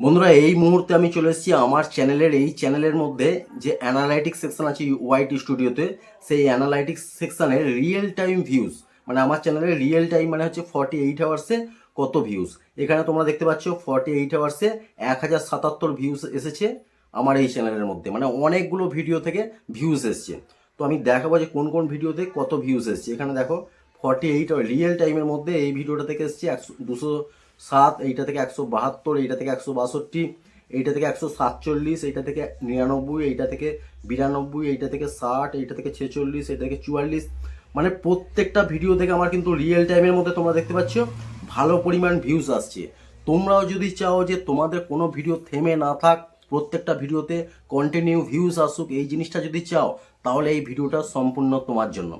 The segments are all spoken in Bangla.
বন্ধুরা, এই মুহূর্তে আমি চলে এসেছি আমার চ্যানেলের এই চ্যানেলের মধ্যে যে অ্যানালাইটিক্স সেকশন আছে ওয়াইটি স্টুডিওতে সেই অ্যানালাইটিক্স সেকশনের রিয়েল টাইম ভিউজ মানে আমার চ্যানেলের রিয়েল টাইম মানে হচ্ছে ফর্টি এইট আওয়ার্সে কত ভিউজ এখানে তোমরা দেখতে পাচ্ছ ফর্টি এইট আওয়ার্সে এক হাজার সাতাত্তর ভিউজ এসেছে আমার এই চ্যানেলের মধ্যে। মানে অনেকগুলো ভিডিও থেকে ভিউজ এসছে। তো আমি দেখাবো যে কোন কোন ভিডিওতে কত ভিউজ এসছে। এখানে দেখো ফর্টি এইট রিয়েল টাইমের মধ্যে এই ভিডিওটা থেকে এসছে একশো, দুশো সাত, এইটা থেকে একশো বাহাত্তর, এইটা থেকে একশো বাষট্টি, এইটা থেকে একশো সাতচল্লিশ, এইটা থেকে নিরানব্বই, এইটা থেকে বিরানব্বই, এইটা থেকে ষাট, এইটা থেকে ছেচল্লিশ, এইটা থেকে চুয়াল্লিশ। মানে প্রত্যেকটা ভিডিও থেকে আমার কিন্তু রিয়েল টাইমের মধ্যে তোমরা দেখতে পাচ্ছ, ভালো পরিমাণ ভিউজ আসছে। তোমরাও যদি চাও যে তোমাদের কোনো ভিডিও থেমে না থাক, প্রত্যেকটা ভিডিওতে কন্টিনিউ ভিউজ আসুক, এই জিনিসটা যদি চাও, তাহলে এই ভিডিওটা সম্পূর্ণ তোমার জন্য।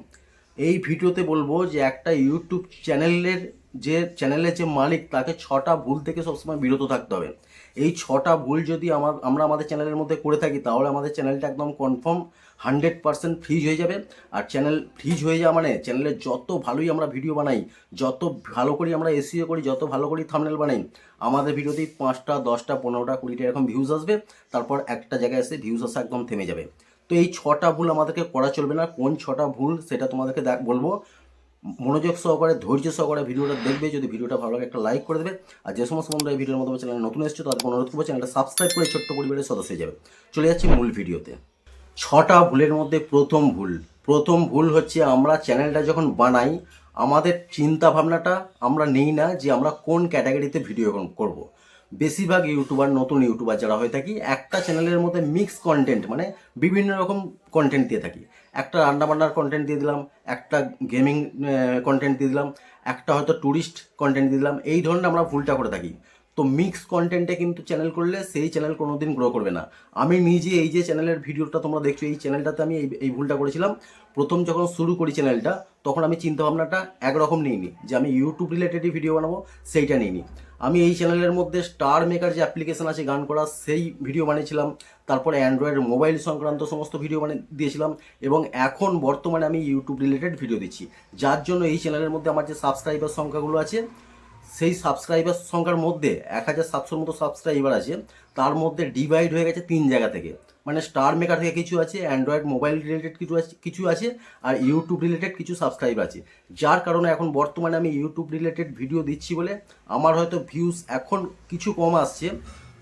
এই ভিডিওতে বলব যে একটা ইউটিউব চ্যানেলের যে চ্যানেলের যে মালিক, তাকে ছটা ভুল থেকে সবসময় বিরত থাকতে হবে। এই ছটা ভুল যদি আমার, আমরা আমাদের চ্যানেলের মধ্যে করে থাকি, তাহলে আমাদের চ্যানেলটা একদম কনফার্ম হান্ড্রেড পার্সেন্ট ফ্রিজ হয়ে যাবে। আর চ্যানেল ফ্রিজ হয়ে যাওয়া মানে চ্যানেলে যত ভালোই আমরা ভিডিও বানাই, যত ভালো করি আমরা এসিও করি, যত ভালো করি থামনেল বানাই, আমাদের ভিডিওতেই পাঁচটা, দশটা, পনেরোটা, কুড়িটা এরকম ভিউজ আসবে। তারপর একটা জায়গায় এসে ভিউজ আসা একদম থেমে যাবে। তো এই ছটা ভুল আমাদেরকে করা চলবে না। কোন ছটা ভুল সেটা তোমাদেরকে বলব। মনোযোগ সহকারে, ধৈর্য সহকারে ভিডিওটা দেখবে। যদি ভিডিওটা ভালো লাগে, একটা লাইক করে দেবে। আর যে সমস্ত বন্ধুরা এই ভিডিওর মধ্যে চ্যানেলে নতুন এসেছ, তাদেরকে অনুরোধ করব চ্যানেলটা সাবস্ক্রাইব করে ছোট্ট পরিবারের সদস্য যাবে। চলে যাচ্ছি মূল ভিডিওতে। ছটা ভুলের মধ্যে প্রথম ভুল। প্রথম ভুল হচ্ছে আমরা চ্যানেলটা যখন বানাই, আমাদের চিন্তা ভাবনাটা আমরা নেই না যে আমরা কোন ক্যাটাগরিতে ভিডিও করব। বেশিরভাগ ইউটিউবার নতুন ইউটিউবার যারা হয়ে থাকি, একটা চ্যানেলের মধ্যে মিক্স কন্টেন্ট মানে বিভিন্ন রকম কন্টেন্ট দিয়ে থাকি। একটা রান্নাবান্নার কন্টেন্ট দিয়ে দিলাম, একটা গেমিং কন্টেন্ট দিয়ে দিলাম, একটা হয়তো ট্যুরিস্ট কন্টেন্ট দিয়ে দিলাম, এই ধরনের আমরা ভুলটা করে থাকি। তো মিক্স কন্টেন্টে কিন্তু চ্যানেল করলে সেই চ্যানেল কোনো দিন গ্রো করবে না। আমি নিজে এই যে চ্যানেলের ভিডিওটা তোমরা দেখছ, এই চ্যানেলটাতে আমি এই ভুলটা করেছিলাম। প্রথম যখন শুরু করি চ্যানেলটা তখন আমি চিন্তাভাবনাটা একরকম নিইনি যে আমি ইউটিউব রিলেটেডই ভিডিও বানাবো, সেইটা নিইনি। আমি এই চ্যানেলের মধ্যে স্টার মেকার যে অ্যাপ্লিকেশন আছে, গান করা, সেই ভিডিও বানিয়েছিলাম। তারপরে অ্যান্ড্রয়েড মোবাইল সংক্রান্ত সমস্ত ভিডিও বানিয়ে দিয়েছিলাম এবং এখন বর্তমানে আমি ইউটিউব রিলেটেড ভিডিও দিচ্ছি। যার জন্য এই চ্যানেলের মধ্যে আমার যে সাবস্ক্রাইবার সংখ্যাগুলো আছে, সেই সাবস্ক্রাইবার সংখ্যার মধ্যে এক হাজার সাতশোর মতো সাবস্ক্রাইবার আছে। তার মধ্যে ডিভাইড হয়ে গেছে তিন জায়গা থেকে। মানে স্টার মেকার থেকে কিছু আছে অ্যান্ড্রয়েড মোবাইল রিলেটেড কিছু আছে কিছু আছে, আর ইউটিউব রিলেটেড কিছু সাবস্ক্রাইব আছে। যার কারণে এখন বর্তমানে আমি ইউটিউব রিলেটেড ভিডিও দিচ্ছি বলে আমার হয়তো ভিউজ এখন কিছু কম আসছে।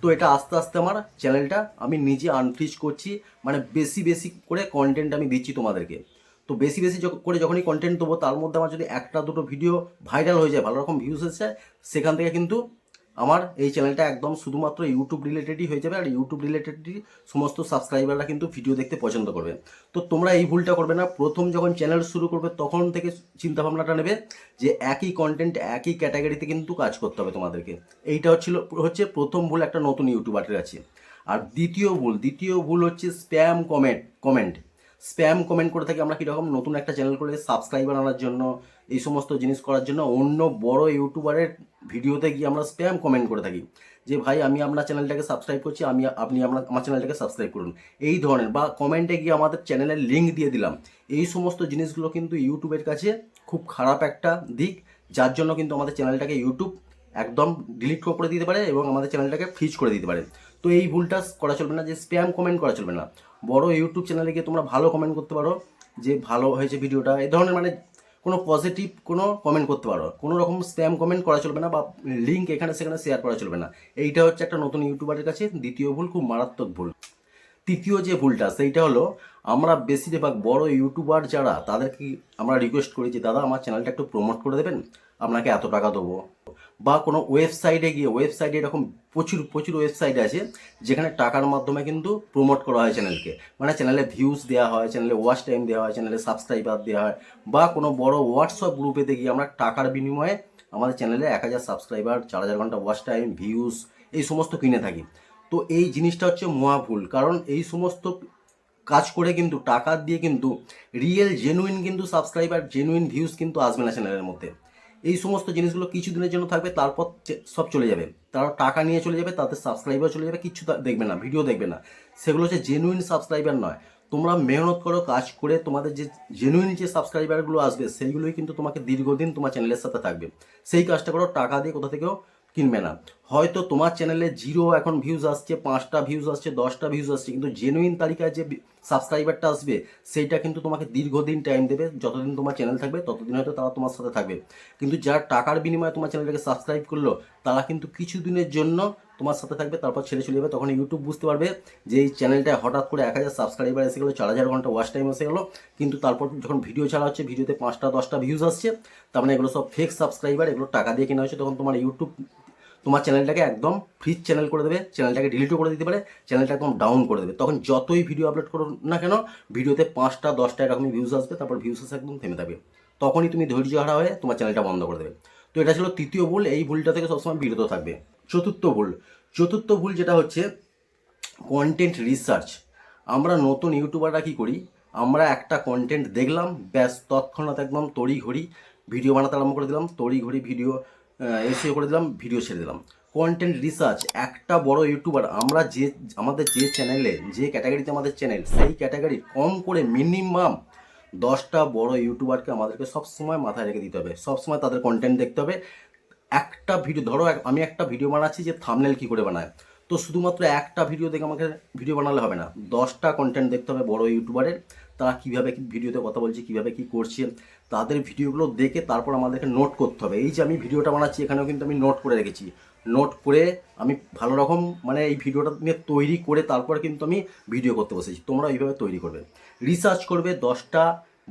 তো এটা আস্তে আস্তে আমার চ্যানেলটা আমি নিজে আনফ্রিজ করছি মানে বেশি বেশি করে কন্টেন্ট আমি দিচ্ছি তোমাদেরকে। তো বেশি বেশি করে যখনই কন্টেন্ট দেবো, তার মধ্যে আমার যদি একটা দুটো ভিডিও ভাইরাল হয়ে যায়, ভালো রকম ভিউজ এসে, সেখান থেকে কিন্তু আমার এই চ্যানেলটা একদম শুধুমাত্র ইউটিউব রিলেটেডই হয়ে যাবে, আর ইউটিউব রিলেটেডই সমস্ত সাবস্ক্রাইবাররা কিন্তু ভিডিও দেখতে পছন্দ করবে। তো তোমরা এই ভুলটা করবে না, প্রথম যখন চ্যানেল শুরু করবে তখন থেকে চিন্তাভাবনাটা নেবে যে একই কন্টেন্ট একই ক্যাটাগরিতে কিন্তু কাজ করতে হবে তোমাদেরকে। এইটা হচ্ছিল, হচ্ছে প্রথম ভুল একটা নতুন ইউটিউবারের আছে। আর দ্বিতীয় ভুল দ্বিতীয় ভুল হচ্ছে spam comment comment spam comment করে থাকি, আমরা কীরকম নতুন একটা চ্যানেল করে সাবস্ক্রাইবার আনার জন্য, এই সমস্ত জিনিস করার জন্য, অন্য বড় ইউটিউবারের ভিডিওতে গিয়ে আমরা স্প্যাম কমেন্ট করে থাকি। যে ভাই, আমি আপনার চ্যানেলটাকে সাবস্ক্রাইব করছি, আমি আপনি আপনার, আমার চ্যানেলটাকে সাবস্ক্রাইব করুন। এই ধরনের, বা কমেন্টে গিয়ে আমাদের চ্যানেলের লিঙ্ক দিয়ে দিলাম। এই সমস্ত জিনিসগুলো কিন্তু ইউটিউবের কাছে খুব খারাপ একটা দিক, যার জন্য কিন্তু আমাদের চ্যানেলটাকে ইউটিউব একদম ডিলিট করে দিতে পারে এবং আমাদের চ্যানেলটাকে ফ্রিজ করে দিতে পারে। তো এই ভুলটা করা চলবে না, যে স্প্যাম কমেন্ট করা চলবে না। বড় ইউটিউব চ্যানেলে গিয়ে তোমরা ভালো কমেন্ট করতে পারো, যে ভালো হয়েছে ভিডিওটা এই ধরনের মানে কোনো পজিটিভ কোনো কমেন্ট করতে পারো। কোনো রকম স্প্যাম কমেন্ট করা চলবে না বা লিঙ্ক এখানে সেখানে শেয়ার করা চলবে না। এইটা হচ্ছে একটা নতুন ইউটিউবারের কাছে দ্বিতীয় ভুল, খুব মারাত্মক ভুল। তৃতীয় যে ভুলটা, সেইটা হলো আমরা বেশিরভাগ বড় ইউটিউবার যারা, তাদেরকে আমরা রিকোয়েস্ট করি যে, দাদা, আমার চ্যানেলটা একটু প্রমোট করে দেবেন? আপনাকে এত টাকা দেবো। বা কোনো ওয়েবসাইটে গিয়ে ওয়েবসাইটে এরকম প্রচুর প্রচুর ওয়েবসাইট আছে, যেখানে টাকার মাধ্যমে কিন্তু প্রমোট করা হয় চ্যানেলকে মানে চ্যানেলে ভিউজ দেওয়া হয় চ্যানেলে ওয়াচ টাইম দেওয়া হয় চ্যানেলে সাবস্ক্রাইবার দেওয়া হয়, বা কোনো বড় হোয়াটসঅ্যাপ গ্রুপেতে গিয়ে আমরা টাকার বিনিময়ে আমাদের চ্যানেলে এক হাজার সাবস্ক্রাইবার চার হাজার ঘণ্টা ওয়াচ টাইম ভিউজ এই সমস্ত কিনে থাকি। তো এই জিনিসটা হচ্ছে মহা ভুল, কারণ এই সমস্ত কাজ করে কিন্তু, টাকা দিয়ে কিন্তু রিয়েল জেনুইন কিন্তু সাবস্ক্রাইবার জেনুইন ভিউজ কিন্তু আসবে না চ্যানেলের মধ্যে। এই সমস্ত জিনিসগুলো কিছু দিনের জন্য থাকবে, তারপর সব চলে যাবে। তারা টাকা নিয়ে চলে যাবে, তাদের সাবস্ক্রাইবার চলে যাবে কিছু দেখবে না ভিডিও দেখবে না। সেগুলো হচ্ছে জেনুইন সাবস্ক্রাইবার নয়। তোমরা মেহনত করো, কাজ করে তোমাদের যে জেনুইন যে সাবস্ক্রাইবারগুলো আসবে, সেইগুলোই কিন্তু তোমাকে দীর্ঘদিন তোমার চ্যানেলের সাথে থাকবে। সেই কাজটা করো, টাকা দিয়ে কোথা থেকেও কিনবে না। হয়তো তোমার চ্যানেলে জিরো এখন ভিউজ আসছে, পাঁচটা ভিউজ আসছে, দশটা ভিউজ আসছে, কিন্তু জেনুইন তালিকায় যে সাবস্ক্রাইবারটা আসবে, সেইটা কিন্তু তোমাকে দীর্ঘদিন টাইম দেবে, যতদিন তোমার চ্যানেল থাকবে, ততদিন হয়তো তারা তোমার সাথে থাকবে। কিন্তু যার টাকার বিনিময়ে তোমার চ্যানেলটাকে সাবস্ক্রাইব করল, তারা কিন্তু কিছু দিনের জন্য তোমার সাথে থাকবে, তারপর ছেড়ে চলে যাবে, তখন ইউটিউব বুঝতে পারবে যে এই চ্যানেলটা হঠাৎ করে এক হাজার সাবস্ক্রাইবার এসে গেলো, চার হাজার ঘণ্টা ওয়াচ টাইম এসে গেলো, কিন্তু তারপর যখন ভিডিও ছাড়া হচ্ছে ভিডিওতে পাঁচটা, দশটা ভিউজ আসছে, তার মানে এগুলো সব ফেক সাবস্ক্রাইবার এগুলো টাকা দিয়ে কেনা হচ্ছে, তখন তোমার ইউটিউব তোমার চ্যানেলটাকে একদম ফ্রিজ চ্যানেল করে দেবে চ্যানেলটাকে ডিলিটও করে দিতে পারে চ্যানেলটা একদম ডাউন করে দেবে। তখন যতই ভিডিও আপলোড করো না কেন ভিডিওতে পাঁচটা, দশটা এরকমই ভিউজ আসবে, তারপর ভিউজ আসে একদম থেমে থাকবে তখনই তুমি ধৈর্য হারা হয়ে তোমার চ্যানেলটা বন্ধ করে দেবে। তো এটা ছিল তৃতীয় ভুল, এই ভুলটা থেকে সবসময় বিরত থাকবে। চতুর্থ ভুল চতুর্থ ভুল যেটা হচ্ছে কন্টেন্ট রিসার্চ আমরা নতুন ইউটিউবাররা কী করি? আমরা একটা কন্টেন্ট দেখলাম, ব্যাস তৎক্ষণাৎ একদম তড়ি ঘড়ি ভিডিও বানাতে আরম্ভ করে দিলাম। তড়ি ঘড়ি ভিডিও এসিও করে দিলাম ভিডিও ছেড়ে দিলাম। কন্টেন্ট রিসার্চ একটা বড় ইউটিউবার আমরা যে, আমাদের যে চ্যানেলে যে ক্যাটাগরিতে আমাদের চ্যানেল সেই ক্যাটাগরি কম করে মিনিমাম দশটা বড় ইউটিউবারকে আমাদেরকে সবসময় মাথায় রেখে দিতে হবে। সবসময় তাদের কন্টেন্ট দেখতে হবে। একটা ভিডিও ধরো আমি একটা ভিডিও বানাচ্ছি যে থামনেল কী করে বানায়। তো শুধুমাত্র একটা ভিডিও দেখে আমাকে ভিডিও বানালে হবে না। দশটা কন্টেন্ট দেখতে হবে বড় ইউটিউবারের তারা কীভাবে ভিডিওতে কথা বলছে, কীভাবে কী করছে। তাদের ভিডিওগুলো দেখে তারপর আমাদেরকে নোট করতে হবে। এই যে আমি ভিডিওটা বানাচ্ছি, এখানেও কিন্তু আমি নোট করে রেখেছি। নোট করে আমি ভালো রকম মানে এই ভিডিওটা নিয়ে তৈরি করে তারপর কিন্তু আমি ভিডিও করতে বসেছি। তোমরা এইভাবে তৈরি করবে। রিসার্চ করবে দশটা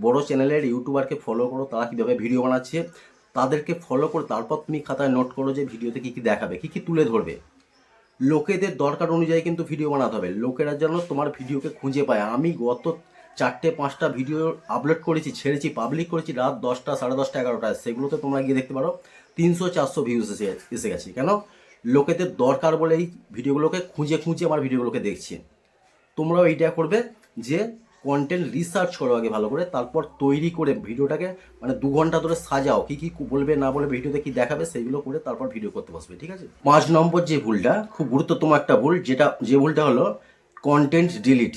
বড় চ্যানেলের ইউটিউবারকে ফলো করো, তারা কীভাবে ভিডিও বানাচ্ছে। তাদেরকে ফলো করে তারপর তুমি খাতায় নোট করো যে ভিডিওতে কী কী দেখাবে, কী কী তুলে ধরবে। লোকেদের দরকার অনুযায়ী কিন্তু ভিডিও বানাতে হবে। লোকেরা যেন তোমার ভিডিওকে খুঁজে পায়। আমি গত চারটে, পাঁচটা ভিডিও আপলোড করেছি, ছেড়েছি পাবলিক করেছি, রাত দশটা, সাড়ে দশটা, এগারোটায়। সেগুলোতে তোমরা গিয়ে দেখতে পারো, তিনশো, চারশো ভিউজ এসে এসে গেছে। কেন? লোকেদের দরকার বলে এই ভিডিওগুলোকে খুঁজে খুঁজে আমার ভিডিওগুলোকে দেখছে। তোমরাও এইটা করবে যে কন্টেন্ট রিসার্চ করো আগে ভালো করে, তারপর তৈরি করে ভিডিওটাকে মানে দু ঘণ্টা ধরে সাজাও, কি কি বলবে, না বলে ভিডিওতে কি দেখাবে, সেগুলো করে তারপর ভিডিও করতে বসবে, ঠিক আছে? পাঁচ নম্বর যে ভুলটা, খুব গুরুত্বতম একটা ভুল, যেটা, যে ভুলটা হলো কন্টেন্ট ডিলিট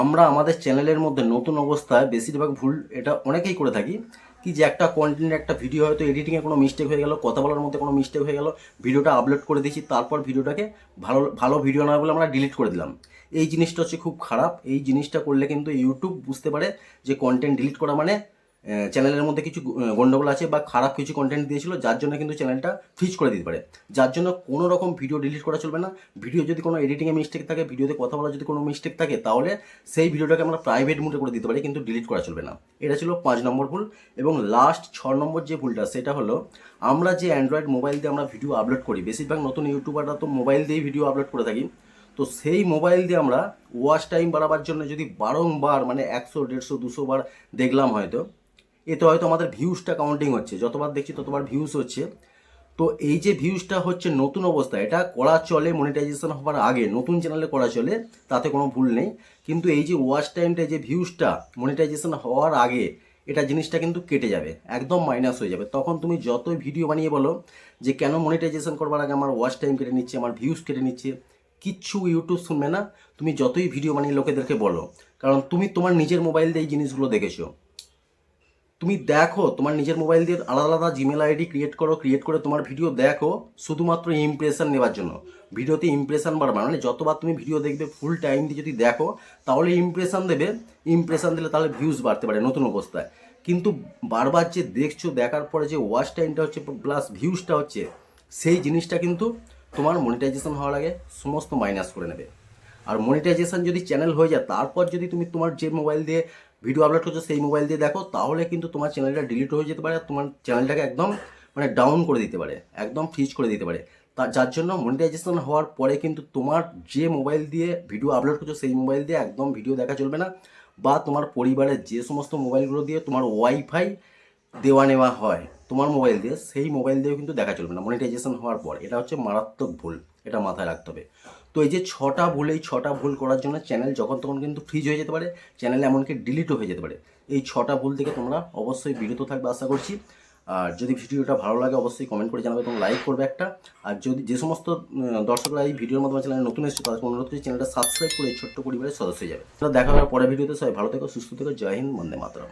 আমরা আমাদের চ্যানেলের মধ্যে নতুন অবস্থায় বেশিরভাগ ভুল এটা অনেকেই করে থাকি। কি যে একটা কন্টেন্টের একটা ভিডিও হয়তো এডিটিংয়ে কোনো মিস্টেক হয়ে গেল, কথা বলার মধ্যে কোনো মিস্টেক হয়ে গেল ভিডিওটা আপলোড করে দিয়েছি, তারপর ভিডিওটাকে ভালো ভালো ভিডিও না বলে আমরা ডিলিট করে দিলাম। এই জিনিসটা হচ্ছে খুব খারাপ। এই জিনিসটা করলে কিন্তু ইউটিউব বুঝতে পারে যে কন্টেন্ট ডিলিট করা মানে চ্যানেলের মধ্যে কিছু আহ, গন্ডগোল আছে বা খারাপ কিছু কন্টেন্ট দিয়েছিল যার জন্য কিন্তু চ্যানেলটা ফ্রিজ করে দিতে পারে। যার জন্য কোনো রকম ভিডিও ডিলিট করা চলবে না। ভিডিও যদি কোনো এডিটিংয়ে মিস্টেক থাকে ভিডিওতে কথা বলা যদি কোনো মিস্টেক থাকে তাহলে সেই ভিডিওটাকে আমরা প্রাইভেট মোডে করে দিতে পারি কিন্তু ডিলিট করা চলবে না। এটা ছিল পাঁচ নম্বর ভুল এবং লাস্ট ছ নম্বর যে ভুলটা সেটা হলো আমরা যে অ্যান্ড্রয়েড মোবাইল দিয়ে আমরা ভিডিও আপলোড করি বেশিরভাগ নতুন ইউটিউবাররা তো মোবাইল দিয়েই ভিডিও আপলোড করে থাকি। তো সেই মোবাইল দিয়ে আমরা ওয়াচ টাইম বাড়াবার জন্য যদি বারংবার মানে একশো দেড়শো দুশো বার দেখলাম হয়তো এতে হয়তো আমাদের ভিউজটা কাউন্টিং হচ্ছে। যতবার দেখছি ততবার ভিউজ হচ্ছে। তো এই যে ভিউজটা হচ্ছে নতুন অবস্থা, এটা করা চলে মনিটাইজেশন হওয়ার আগে, নতুন চ্যানেলে করা চলে, তাতে কোনো ভুল নেই। কিন্তু এই যে ওয়াচ টাইমটা যে ভিউজটা মনিটাইজেশন হওয়ার আগে, এটা জিনিসটা কিন্তু কেটে যাবে, একদম মাইনাস হয়ে যাবে। তখন তুমি যতই ভিডিও বানিয়ে বলো যে কেন মনিটাইজেশন করবার আগে আমার ওয়াচ টাইম কেটে নিচ্ছে, আমার ভিউজ কেটে নিচ্ছে, কিচ্ছু ইউটিউব শুনবে না। তুমি যতই ভিডিও বানিয়ে লোকেদেরকে বলো, কারণ তুমি তোমার নিজের মোবাইল দিয়ে এই জিনিসগুলো দেখেছ। তুমি দেখো, তোমার নিজের মোবাইল দিয়ে আলাদা আলাদা জিমেল আইডি ক্রিয়েট করো ক্রিয়েট করে তোমার ভিডিও দেখো, শুধুমাত্র ইমপ্রেশন নেওয়ার জন্য। ভিডিওতে ইমপ্রেশন বাড়বে মানে যতবার তুমি ভিডিও দেখবে ফুল টাইম দিয়ে যদি দেখো, তাহলে ইমপ্রেশন দেবে ইমপ্রেশন দিলে তাহলে ভিউজ বাড়তে পারে নতুন অবস্থায়। কিন্তু বারবার যে দেখছ, দেখার পরে যে ওয়াচ টাইমটা হচ্ছে প্লাস ভিউজটা হচ্ছে, সেই জিনিসটা কিন্তু তোমার মনিটাইজেশন হওয়ার আগে সমস্ত মাইনাস করে নেবে। আর মনিটাইজেশন যদি চ্যানেল হয়ে যায়, তারপর যদি তুমি তোমার যে মোবাইল দিয়ে ভিডিও আপলোড করছ সেই মোবাইল দিয়ে দেখো, তাহলে কিন্তু তোমার চ্যানেলটা ডিলিট হয়ে যেতে পারে আর তোমার চ্যানেলটাকে একদম মানে ডাউন করে দিতে পারে, একদম ফ্রিজ করে দিতে পারে। তা যার জন্য মনিটাইজেশন হওয়ার পরে কিন্তু তোমার যে মোবাইল দিয়ে ভিডিও আপলোড করছ, সেই মোবাইল দিয়ে একদম ভিডিও দেখা চলবে না বা তোমার পরিবারের যে সমস্ত মোবাইলগুলো দিয়ে তোমার ওয়াইফাই দেওয়া নেওয়া হয়, তোমার মোবাইল দিয়ে সেই মোবাইল দিয়েও কিন্তু দেখা চলবে না মনিটাইজেশন হওয়ার পর। এটা হচ্ছে মারাত্মক ভুল, এটা মাথায় রাখতে হবে। তো এই যে ছটা ভুল, এই ছটা ভুল করার জন্য চ্যানেল যখন তখন কিন্তু ফ্রিজ হয়ে যেতে পারে চ্যানেল এমনকি ডিলিটও হয়ে যেতে পারে। এই ছটা ভুল থেকে তোমরা অবশ্যই বিরত থাকবে আশা করছি। আর যদি ভিডিওটা ভালো লাগে অবশ্যই কমেন্ট করে জানাবে এবং লাইক করবে একটা। আর যদি যে সমস্ত দর্শকরা এই ভিডিওর মাধ্যমে চ্যানেলে নতুন এসেছে, তাদেরকে অনুরোধ করছি চ্যানেলটা সাবস্ক্রাইব করে ছোট্ট পরিবারের সদস্য হয়ে যাবে। দেখা হবে পরের ভিডিওতে, সবাই ভালো থেকো, সুস্থ থেকো, জয় হিন্দ, বন্দে মাতরম।